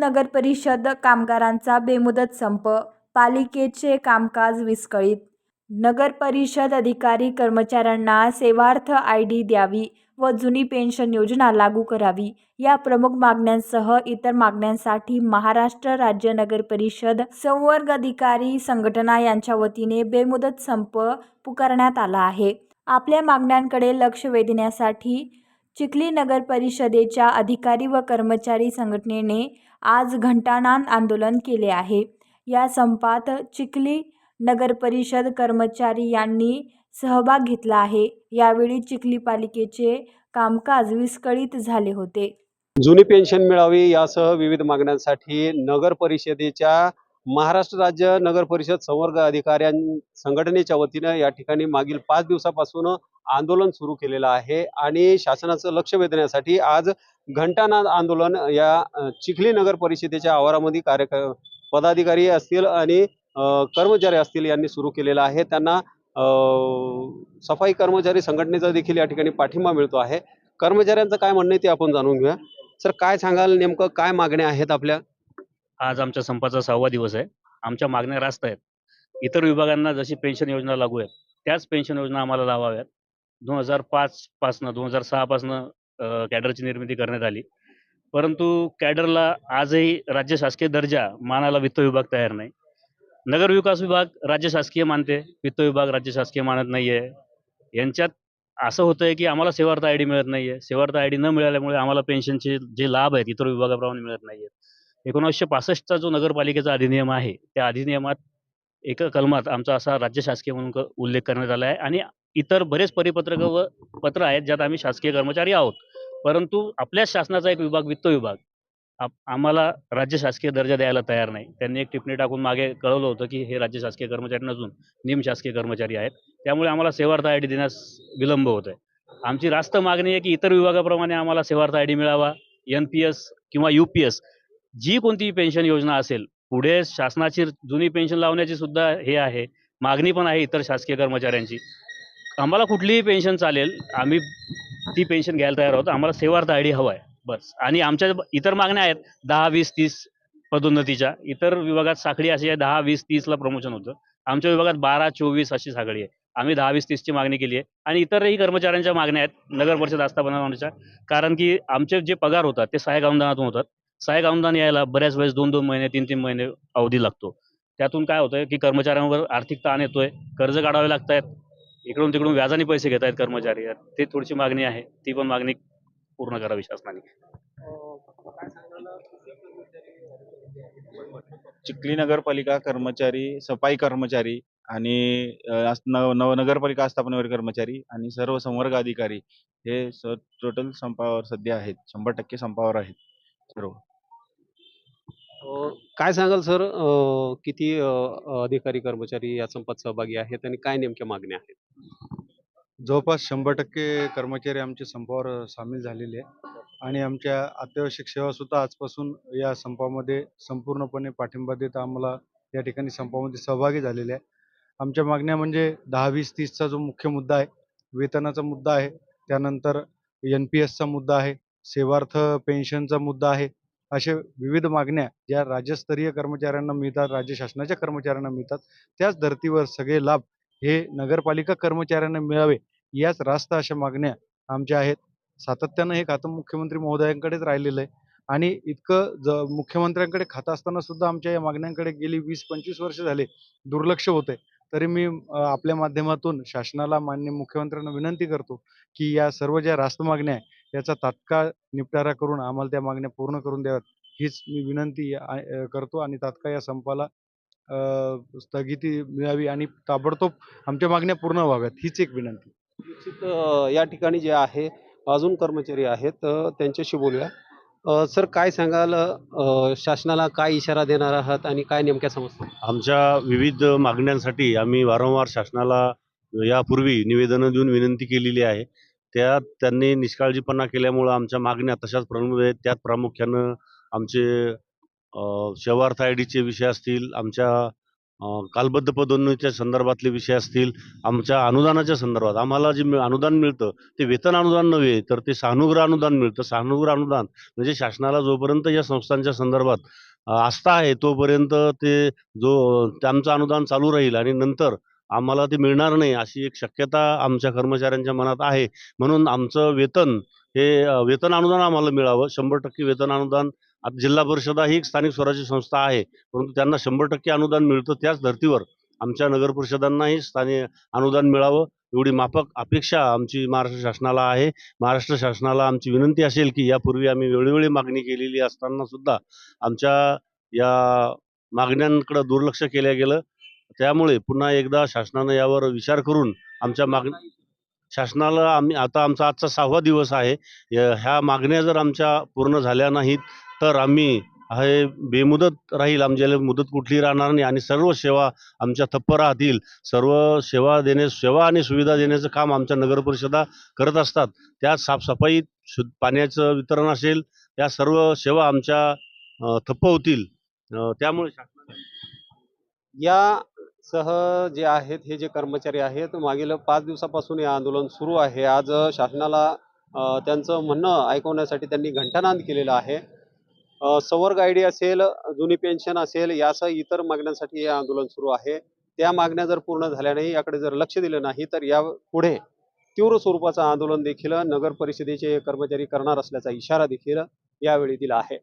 नगर परिषद कामगारांचा बेमुदत संप पालिकेचे कामकाज विस्कळीत. नगर परिषद अधिकारी कर्मचाऱ्यांना सेवार्थ आय डी द्यावी व जुनी पेन्शन योजना लागू करावी या प्रमुख मागण्यांसह इतर मागण्यांसाठी महाराष्ट्र राज्य नगर परिषद संवर्ग अधिकारी संघटना यांच्या वतीने बेमुदत संप पुकारण्यात आला आहे. आपल्या मागण्यांकडे लक्ष वेधण्यासाठी चिखली नगर परिषदेच्या अधिकारी व कर्मचारी संघटनेने आज घंटानाद आंदोलन केले आहे. या संपात चिखली नगरपरिषद कर्मचारी यांनी सहभाग घेतला आहे. यावेळी चिखली पालिकेचे कामकाज विस्कळीत झाले होते. जुनी पेन्शन मिळावी यासह विविध मागण्यांसाठी नगर परिषदेच्या महाराष्ट्र राज्य नगर परिषद संवर्ग अधिकाऱ्यां संघटनेच्या वतीनं या ठिकाणी मागील पाच दिवसापासून आंदोलन सुरू केलेलं आहे आणि शासनाचं लक्ष वेधण्यासाठी आज घंटानाद आंदोलन या चिखली नगर परिषदेच्या आवारामध्ये कार्य पदाधिकारी असतील आणि कर्मचारी असतील यांनी सुरू केलेलं आहे. त्यांना सफाई कर्मचारी संघटनेचा देखील या ठिकाणी पाठिंबा मिळतो आहे. कर्मचाऱ्यांचं काय म्हणणं आहे ते आपण जाणून घेऊया. सर काय सांगाल नेमकं? काय मागण्या आहेत आपल्या? आज आमच्या संपाचा सहावा दिवस आहे. आमच्या मागण्या रास्त आहेत. इतर विभागांना जशी पेन्शन योजना लागू आहेत त्याच पेन्शन योजना आम्हाला लावाव्यात. दोन हजार पाच पासनं दोन हजार सहापासनं कॅडरची निर्मिती करण्यात आली. परंतु कॅडरला आजही राज्य शासकीय दर्जा मानायला वित्त विभाग तयार नाही. नगर विकास विभाग राज्य शासकीय मानते. वित्त विभाग राज्य शासकीय मानत नाही आहे यांच्यात असं होतं आहे की आम्हाला सेवार्थ आय डी मिळत नाही आहे सेवार्थ आय डी न मिळाल्यामुळे आम्हाला पेन्शनचे जे लाभ आहेत इतर विभागाप्रमाणे मिळत नाही आहेत एकोणीसशे पासष्टचा जो नगरपालिकेचा अधिनियम आहे त्या अधिनियमात एका कलमात आमचा असा राज्य शासकीय म्हणून उल्लेख करण्यात आला आहे आणि इतर बरेच परिपत्रक व पत्र आहेत ज्यात आम्ही शासकीय कर्मचारी आहोत. परंतु आपल्याच शासनाचा एक विभाग वित्त विभाग आम्हाला राज्य शासकीय दर्जा द्यायला तयार नाही. त्यांनी एक टिप्पणी टाकून मागे कळवलं होतं की हे राज्य शासकीय कर्मचारी नसून निम शासकीय कर्मचारी आहेत. त्यामुळे आम्हाला सेवार्थ आय डी देण्यास विलंब होत आहे आमची रास्त मागणी आहे की इतर विभागाप्रमाणे आम्हाला सेवार्थ आय डी मिळावा एन पी एस किंवा यू पी एस जी कोणती पेन्शन योजना असेल पुढे शासनाची जुनी पेन्शन लावण्याची सुद्धा हे आहे मागणी पण आहे इतर शासकीय कर्मचाऱ्यांची. आम्हाला कुठलीही पेन्शन चालेल आम्ही ती पेन्शन घ्यायला तयार आहोत आम्हाला सेवार्थ आय डी हवा आहे बस. आणि आमच्या इतर मागण्या आहेत दहा वीस तीस पदोन्नतीच्या. इतर विभागात साखळी अशी आहे दहा वीस तीसला प्रमोशन होतं. आमच्या विभागात बारा चोवीस अशी साखळी आहे. आम्ही दहा वीस तीसची मागणी केली आहे. आणि इतरही कर्मचाऱ्यांच्या मागण्या आहेत नगर परिषद आस्थापनाच्या कारण की आमचे जे पगार होतात ते सहाय्यक अनुदानातून होतात. सहाय्यक अनुदान यायला बऱ्याच वेळेस दोन दोन महिने तीन तीन महिने अवधी लागतो. त्यातून काय होतंय की कर्मचाऱ्यांवर आर्थिक ताण येतोय कर्ज काढावे लागत आहेत इकडून तिकडून व्याजाने पैसे घेत आहेत कर्मचारी. ते थोडीशी मागणी आहे ती पण मागणी पूर्ण करावी शासनाने. चिखली नगरपालिका कर्मचारी सफाई कर्मचारी आणि नवनगरपालिका नव नगरपालिका आस्थापनेवर कर्मचारी आणि सर्व संवर्ग अधिकारी हे टोटल संपावर सध्या आहेत. शंभर टक्के संपावर आहेत. सर्व. काय सांगाल सर? किती अधिकारी कर्मचारी या संपात सहभागी आहेत आणि काय नेमक्या मागण्या आहेत? जवळपास शंभर टक्के कर्मचारी आमच्या संपावर सामील झालेले आहे आणि आमच्या अत्यावश्यक सेवासुद्धा आजपासून या संपामध्ये संपूर्णपणे पाठिंबा देत आम्हाला या ठिकाणी संपामध्ये सहभागी झालेले आहे आमच्या मागण्या म्हणजे दहा वीस तीसचा जो मुख्य मुद्दा आहे वेतनाचा मुद्दा आहे त्यानंतर एन पी एसचा मुद्दा आहे सेवार्थ पेन्शनचा मुद्दा आहे असे विविध मागण्या ज्या राज्यस्तरीय कर्मचाऱ्यांना मिळतात राज्य शासनाच्या कर्मचाऱ्यांना मिळतात त्याच धर्तीवर सगळे लाभ हे नगरपालिका कर्मचाऱ्यांना मिळावे याच रास्त अशा मागण्या आमच्या आहेत. सातत्यानं हे खातं मुख्यमंत्री महोदयांकडेच राहिलेलं आहे आणि इतकं ज मुख्यमंत्र्यांकडे खातं असताना सुद्धा आमच्या या मागण्यांकडे गेली वीस पंचवीस वर्ष झाले दुर्लक्ष होते तरी मी आपल्या माध्यमातून शासनाला मान्य मुख्यमंत्र्यांना विनंती करतो की या सर्व ज्या रास्त मागण्या आहे याचा तात्काळ निपटारा करून आम्हाला त्या मागण्या पूर्ण करून द्याव्यात हीच मी विनंती करतो आणि तात्काळ या संपाला स्थगिती मिळावी आणि ताबडतोब आमच्या मागण्या पूर्ण व्हाव्यात हीच एक विनंती. निश्चित या ठिकाणी जे आहे अजून कर्मचारी आहेत त्यांच्याशी बोलूया. सर काय सांगाल शासनाला काय इशारा देणार आहात आणि काय नेमक्या समस्या आमच्या विविध मागण्यांसाठी आम्ही वारंवार शासनाला यापूर्वी निवेदनं देऊन विनंती केलेली आहे. त्यात त्यांनी निष्काळजीपणा केल्यामुळं आमच्या मागण्या तशाच प्रलंबित आहेत. त्यात प्रामुख्यानं आमचे शेवार्थ आय डीचे विषय असतील आमच्या कालबद्ध पदोन्नतीच्या संदर्भातले विषय असतील आमच्या अनुदानाच्या संदर्भात. आम्हाला जे अनुदान मिळतं ते वेतन अनुदान नव्हे तर ते सहानुग्रह अनुदान मिळतं. सहानुग्रह अनुदान म्हणजे शासनाला जोपर्यंत या संस्थांच्या संदर्भात आस्था आहे तोपर्यंत ते जो त्यांचं अनुदान चालू राहील आणि नंतर आम्हाला ते मिळणार नाही अशी एक शक्यता आमच्या कर्मचाऱ्यांच्या मनात आहे. म्हणून आमचं वेतन हे वेतन अनुदान आम्हाला मिळावं. शंभर टक्के वेतन अनुदान आता जिल्हा परिषदा ही एक स्थानिक स्वराज्य संस्था आहे. परंतु त्यांना शंभर टक्के अनुदान मिळतं त्याच धर्तीवर. आमच्या नगर परिषदांनाही स्थानिक अनुदान मिळावं. एवढी माफक अपेक्षा आमची महाराष्ट्र शासनाला आहे. महाराष्ट्र शासनाला आमची विनंती असेल की यापूर्वी आम्ही वेळोवेळी मागणी केलेली असताना सुद्धा आमच्या या मागण्यांकडे दुर्लक्ष केलं गेलं. त्यामुळे पुन्हा एकदा शासनानं यावर विचार करून आमच्या मागणी शासनाला आम्ही आता आमचा आजचा सहावा दिवस आहे. ह्या मागण्या जर आमच्या पूर्ण झाल्या नाहीत तर आम्ही हे बेमुदत राहील. आमच्याला मुदत कुठली राहणार नाही आणि सर्व सेवा आमच्या थप्प राहतील. सर्व सेवा देणे सेवा आणि सुविधा देण्याचं काम आमच्या नगर परिषदा करत असतात. त्यात साफसफाई शु पाण्याचं वितरण असेल या सर्व सेवा आमच्या थप्प होतील. त्यामुळे या सह जे आहेत हे जे कर्मचारी आहेत मागील पाच दिवसापासून हे आंदोलन सुरू आहे. आज शासनाला त्यांचं म्हणणं ऐकवण्यासाठी त्यांनी घंटानाद केलेला आहे. सवर्ग आयडी आय डी असेल जुनी पेन्शन असेल यासह इतर मागण्यांसाठी हे आंदोलन सुरू आहे. त्या मागण्या जर पूर्ण झाल्या नाही याकडे जर लक्ष दिलं नाही तर या पुढे तीव्र स्वरूपाचं आंदोलन देखील नगर परिषदेचे कर्मचारी करणार असल्याचा इशारा देखील यावेळी दिला आहे.